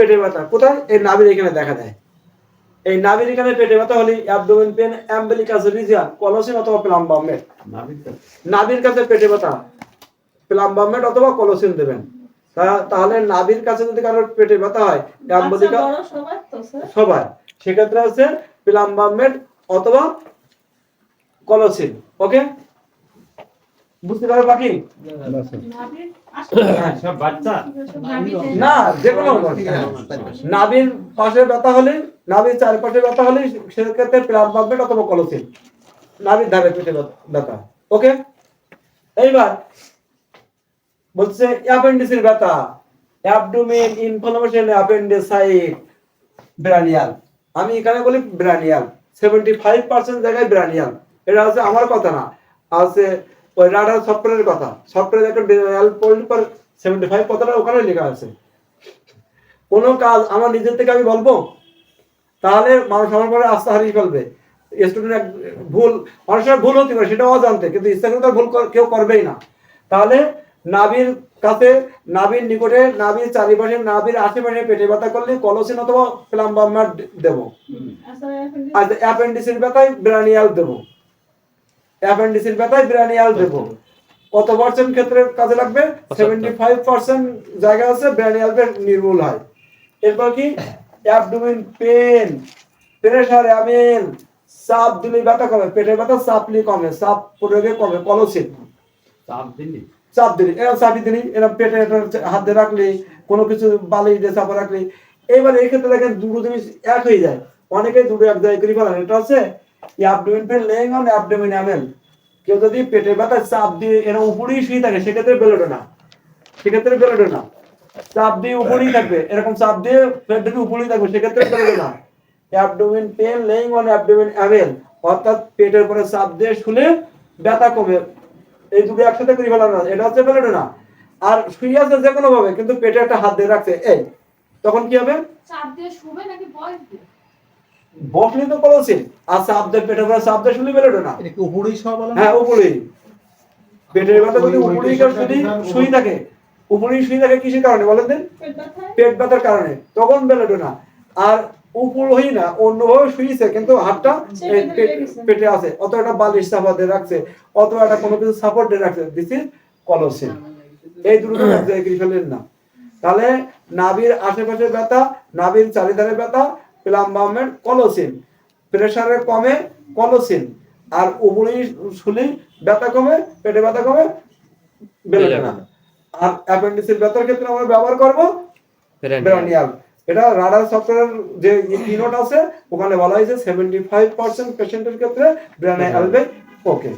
পেটে ব্যথা। কোথায়? এই নাভির এখানে দেখা দেয়। এই নাভির এখানে পেটে ব্যথা হলে অ্যাবডোমেন পেন অ্যাম্বেলিকাস রিজিয়ান কলসিন অথবা প্লাম্বামেট নাভির কাছে? পেটে ব্যথা। প্লাম্বামেট অথবা কলসিন দেবেন। তাহলে নাভির কাছে যদি কারোর পেটে ব্যথা হয় অ্যাম্বেলিকা সবার সবাই সেক্ষেত্রে হচ্ছে প্লাম্বামেট অথবা কলসিন। ওকে বুঝতে পারো বাকি নাভির আসলে সব বাচ্চা? নাভিতে না যে কোনো নাভির পাশে ব্যথা হলে নাভির চারপাশে ব্যথা হলে সেক্ষেত্রে প্লাম্বামেট অথবা কলসিন নাভির ধারে পেটে ব্যথা ওকে? এইবার বলছে অ্যাপেন্ডিসের ব্যথা। অ্যাবডোমেন ইনফ্লামেশন অ্যাপেন্ডিসাইট ব্রানিয়াল। আমি এখানে বলি ব্রানিয়াল। সেভেন্টি ফাইভ পার্সেন্ট জায়গায় ব্রানিয়াল। এটা হচ্ছে আমার কথা না। আছে ওই রাডার সফটওয়্যারের কথা। সফটওয়্যার একটা পর সেভেন্টি ফাইভ কথাটা ওখানে লেখা আছে। কোনো কাজ আমার নিজের থেকে আমি বলব? তাহলে মানুষ আমার পরে আস্থা হারিয়ে ফেলবে। স্টুডেন্ট ভুল মানুষের ভুল হতে পারে সেটা অজান্তে কিন্তু ইচ্ছা করে ভুল কর- কেউ করবেই না। তাহলে নাভির কাছে নাভির নিকটে নাভির চারিপাশে নাভির আশেপাশে পেটে ব্যথা করলে কলসিন অথবা প্লাম্বামার দেবো। আর অ্যাপেন্ডিসের ব্যথায় ব্রানিয়াল দেবো। অ্যাপেন্ডিসের ব্যথায় ব্রানিয়াল দেবো কত পার্সেন্ট ক্ষেত্রে কাজে লাগবে? সেভেন্টি ফাইভ পার্সেন্ট জায়গা আছে ব্রানিয়াল নির্মূল হয়। এরপর কি? অ্যাবডোমেন পেন প্রেশার অ্যামেল চাপ দিলে ব্যথা কমে পেটের ব্যথা চাপলি কমে চাপ প্রয়োগে কমে কলসিন। চাপ দিলি? চাপ দিলি এরকম চাপি দিলি এরকম পেটে হাত দিয়ে রাখলি কোনো কিছু বালি দিয়ে চাপা রাখলি। এবার এই ক্ষেত্রে দেখেন দুটো জিনিস এক হয়ে যায়। অনেকেই দুটো এক জায়গায় করে ফেলেন। এটা হচ্ছে abdomen pain lying on abdomen অ্যামেল কেউ যদি পেটের ব্যথা চাপ দিয়ে এরকম উপরেই শুয়ে থাকে, সেক্ষেত্রে বেরোবে না। সেক্ষেত্রে বেরোবে না। চাপ দিয়ে উপরেই থাকবে, এরকম চাপ দিয়ে পেট যদি উপরেই থাকবে, সেক্ষেত্রে বেরোবে না। Abdomen pain lying on abdomen অ্যামেল অর্থাৎ পেটের উপরে চাপ দিয়ে শুলে ব্যথা কমে। এই দুটো একসাথে করে না, এটা হচ্ছে ফেলানো না। আর শুয়ে আছে যে কোনো ভাবে কিন্তু পেটে একটা হাত দিয়ে রাখছে, এই। তখন কি হবে? চাপ দিয়ে শুবে নাকি বয়স দিয়ে? বসলি তো কলসি আর পেটের উপরে চাপ দিয়ে শুলে বেরোবে না? এটা কি উপরেই সব বলা হ্যাঁ? উপরেই। পেটের ব্যথা যদি উপরেই শুধু যেটা- শুয়ে থাকে। উপরেই শুয়ে থাকে কিসের কারণে বলেন দিন? পেট ব্যথার কারণে। তখন বেরোবে না। আর উপর হই না অন্যভাবে শুয়েছে কিন্তু হাতটা পেটে পেট-। পেটে আছে। অত একটা বালিশ চাপা দিয়ে রাখছে অত একটা কোনো কিছু সাপোর্ট দিয়ে রাখছে। দিস ইজ কলসিন এই দুটো জায়গায় ফেলেন না। তাহলে নাভির আশেপাশে ব্যথা নাভির চারিধারে ব্যথা প্লাম্বামের কলসিন প্রেসারে কমে কলসিন আর উপরে শুলি ব্যথা কমে পেটে ব্যথা কমে বেরোবে না আর অ্যাপেন্ডিসের ব্যথার ক্ষেত্রে আমরা ব্যবহার করব ব্রানিয়াল এটা রাডার সফটওয়্যার যে কিনোট আছে ওখানে বলা হয়েছে সেভেন্টি ফাইভ পার্সেন্ট পেশেন্টের ক্ষেত্রে ব্রানিয়াল ওকে